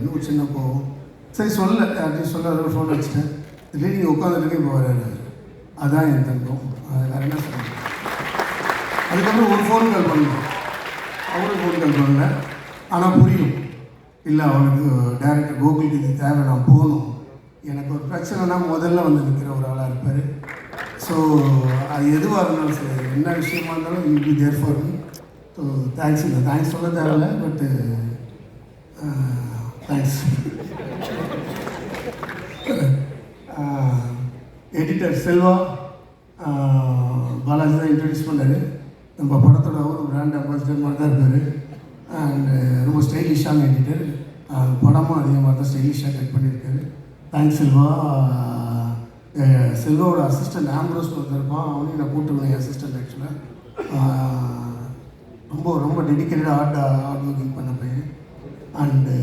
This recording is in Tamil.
அப்படின்னு ஒரு சின்ன கோவம் சரி சொல்ல யார்ட்டையும் சொல்ல அதோட ஃபோன் வச்சுட்டேன். திடீர்னு நீங்கள் உட்காந்துருக்கே இப்போ வராரு அதான் என் தங்கம். வேறு என்ன சொல்லுங்கள் அதுக்கப்புறம் ஒரு ஃபோன் கால் பண்ணணும் அவரும் ஃபோன் கால் பண்ணல. ஆனால் புரியும். இல்லை அவனுக்கு டேரக்டர் கோகுலுக்கு இது தேவை நான் போகணும். எனக்கு ஒரு பிரச்சனைனா முதல்ல வந்து நிற்கிற ஒரு ஆளாக இருப்பார். ஸோ அது எதுவாக இருந்தாலும் சரி என்ன விஷயமா இருந்தாலும் you be there for me so thanks இல்லை. தேங்க்ஸ் சொல்ல தேவையில்ல பட்டு தேங்க்ஸ் எடிட்டர் செல்வா பாலாஜி தான் இன்ட்ரடியூஸ் பண்ணார். நம்ம படத்தோட ஒரு பிராண்ட் அம்பாசிடர் மாதிரி தான் இருந்தார் அண்டு uh, ரொம்ப ஸ்டைலிஷான எடிட்டர் uh, படமும் அதே மாதிரி தான் ஸ்டைலிஷாக கட் பண்ணியிருக்காரு. தேங்க்ஸ் செல்வா செல்வாவோட அசிஸ்டன்ட் ஆம்ப்ரோஸ் ஒருத்தர் அவனையும் நான் கூப்பிட்டு என் அசிஸ்டன்ட் ஆக்சுவலாக uh, ரொம்ப ரொம்ப டெடிக்கேட்டடாக ஹார்ட் ஹார்ட் ஒர்க்கிங் பண்ண பையன். அண்டு